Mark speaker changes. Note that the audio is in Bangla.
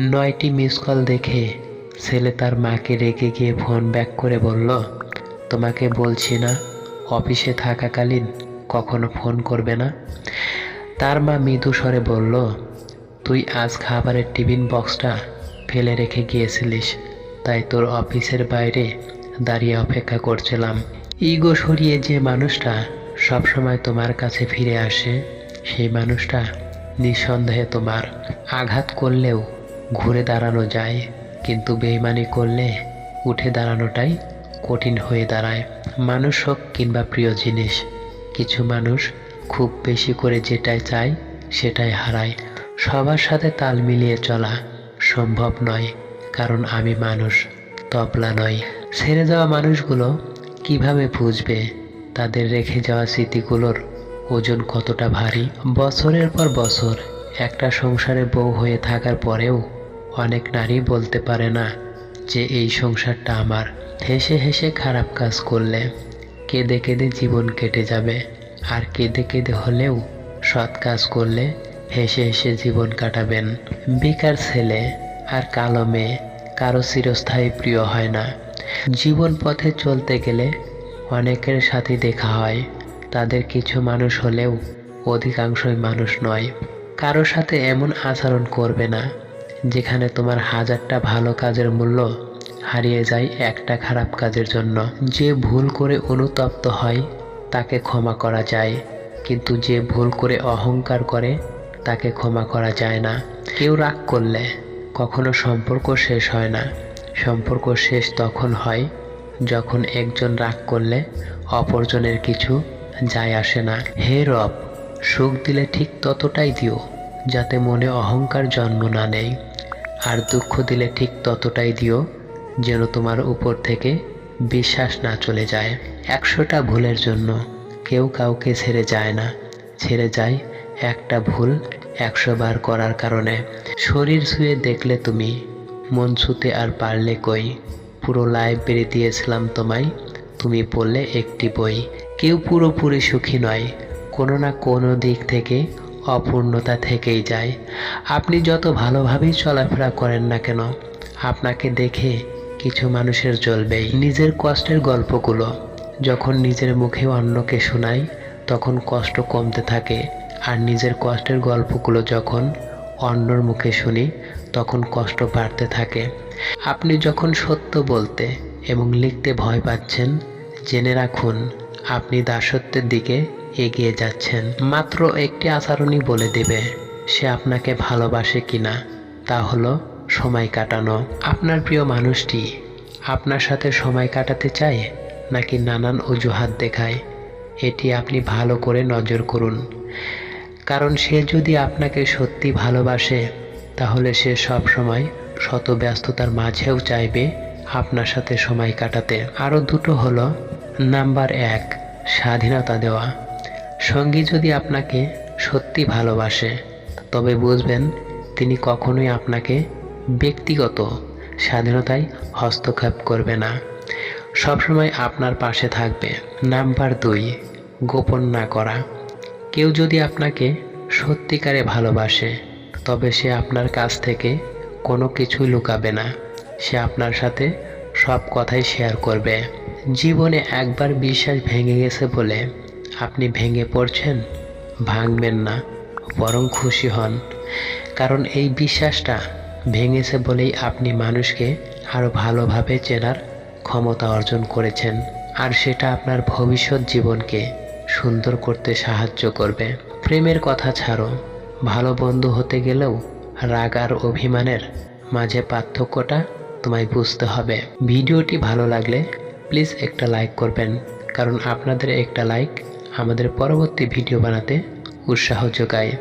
Speaker 1: নয়টি মিস কল দেখে ছেলে তার মাকে রেগে গিয়ে ফোন ব্যাক করে বলল, তোমাকে বলছি না, অফিসে থাকাকালীন কখনো ফোন করবে না? তার মা মৃদু স্বরে বলল, তুই আজ খাবারের টিফিন বক্সটা ফেলে রেখে গিয়েছিলিস, তাই তোর অফিসের বাইরে দাঁড়িয়ে অপেক্ষা করছিলাম। ইগো সরিয়ে যে মানুষটা সবসময় তোমার কাছে ফিরে আসে, সেই মানুষটা নিঃসন্দেহে তোমার আঘাত করলেও ঘুরে দাঁড়ানো যায়, কিন্তু বেইমানি করলে উঠে দাঁড়ানোটাই কঠিন হয়ে দাঁড়ায়। মানুষ হোক কিংবা প্রিয় জিনিস, কিছু মানুষ খুব বেশি করে যেটাই চায় সেটাই হারায়। সবার সাথে তাল মিলিয়ে চলা সম্ভব নয়, কারণ আমি মানুষ, তবলা নয় ছেড়ে যাওয়া মানুষগুলো কীভাবে বুঝবে তাদের রেখে যাওয়া স্মৃতিগুলোর ওজন কতটা ভারী? বছরের পর বছর একটা সংসারে বউ হয়ে থাকার পরেও অনেক নারী বলতে পারে না যে এই সংসারটা আমার। হেসে হেসে খারাপ কাজ করলে কেঁদে কেঁদে জীবন কেটে যাবে। আর কেঁদে কেঁদে হলেও সৎ কাজ করলে হেসে হেসে জীবন কাটাবেন। বেকার ছেলে আর কালো মেয়ে কারও চিরস্থায়ী প্রিয় হয় না। জীবন পথে চলতে গেলে অনেকের সাথে দেখা হয়। তাদের কিছু মানুষ হলেও অধিকাংশই মানুষ নয়। কারও সাথে এমন আচরণ করবে না যেখানে তোমার হাজারটা ভালো কাজের মূল্য হারিয়ে যায় একটা খারাপ কাজের জন্য। যে ভুল করে অনুতপ্ত হয়, তাকে ক্ষমা করা যায়। কিন্তু যে ভুল করে অহংকার করে, তাকে ক্ষমা করা যায় না। কেউ রাগ করলে কখনো সম্পর্ক শেষ হয় না। সম্পর্ক শেষ তখন হয় যখন একজন রাগ করলে অপরজনের কিছু যায় আসে না। হে রব, সুখ দিলে ঠিক ততটাই দিও, যাতে মনে অহংকার জন্ম না নেয়। আর দুঃখ দিলে ঠিক ততটাই দিও, যেন তোমার উপর থেকে বিশ্বাস না চলে যায়। একশোটা ভুলের জন্য কেউ কাউকে ছেড়ে যায় না। ছেড়ে যায় একটা ভুল একশো বার করার কারণে। শরীর ছুঁয়ে দেখলে তুমি, মন ছুতে আর পারলে কই? পুরো লাইব্রেরি দিয়েছিলাম তোমায়, তুমি পড়লে একটি বই। কেউ পুরোপুরি সুখী নয়। কোনো না কোনো দিক থেকে অপূর্ণতা থেকেই যায়। আপনি যত ভালোভাবেই চলাফেরা করেন না কেন, আপনাকে দেখে কিছু মানুষের জ্বলবেই নিজের কষ্টের গল্পগুলো যখন নিজের মুখে অন্যকে শোনাই, তখন কষ্ট কমতে থাকে। আর নিজের কষ্টের গল্পগুলো যখন অন্যর মুখে শুনি, তখন কষ্ট বাড়তে থাকে। আপনি যখন সত্য বলতে এবং লিখতে ভয় পাচ্ছেন, জেনে রাখুন, আপনি দাসত্বের দিকে এগিয়ে যাচ্ছেন। মাত্র একটি আচরণই বলে দেবে, সে আপনাকে ভালোবাসে কিনা। তা হলো সময় কাটানো। আপনার প্রিয় মানুষটি আপনার সাথে সময় কাটাতে চায় নাকি নানান অজুহাত দেখায়? এটি আপনি ভালো করে নজর করুন। কারণ সে যদি আপনাকে সত্যি ভালোবাসে, তাহলে সে সব সময় শত ব্যস্ততার মাঝেও চাইবে আপনার সাথে সময় কাটাতে। আরও দুটো হলো, নাম্বার এক, স্বাধীনতা দেওয়া। সঙ্গী যদি আপনাকে সত্যি ভালোবাসে, তবে বুঝবেন তিনি কখনোই আপনাকে ব্যক্তিগত স্বাধীনতায় হস্তক্ষেপ করবে না। সবসময় আপনার পাশে থাকবে। নাম্বার দুই, গোপন না করা। কেউ যদি আপনাকে সত্যিকারে ভালোবাসে, তবে সে আপনার কাছ থেকে কোনো কিছুই লুকাবে না। সে আপনার সাথে সব কথাই শেয়ার করবে। জীবনে একবার বিশ্বাস ভেঙে গেছে বলে আপনি ভেঙে পড়ছেন, ভাঙবেন না, বরং খুশি হন। কারণ এই বিশ্বাসটা ভেঙেছে বলেই আপনি মানুষকে আরও ভালোভাবে চেনার ক্ষমতা অর্জন করেছেন, আর সেটা আপনার ভবিষ্যৎ জীবনকে সুন্দর করতে সাহায্য করবে। প্রেমের কথা ছাড়ো, ভালো বন্ধু হতে গেলেও রাগ আর অভিমানের মাঝে পার্থক্যটা তোমায় বুঝতে হবে। ভিডিওটি ভালো লাগলে প্লিজ একটা লাইক করবেন, কারণ আপনাদের একটা লাইক আমাদের পরবর্তী ভিডিও বানাতে উৎসাহ যোগায়।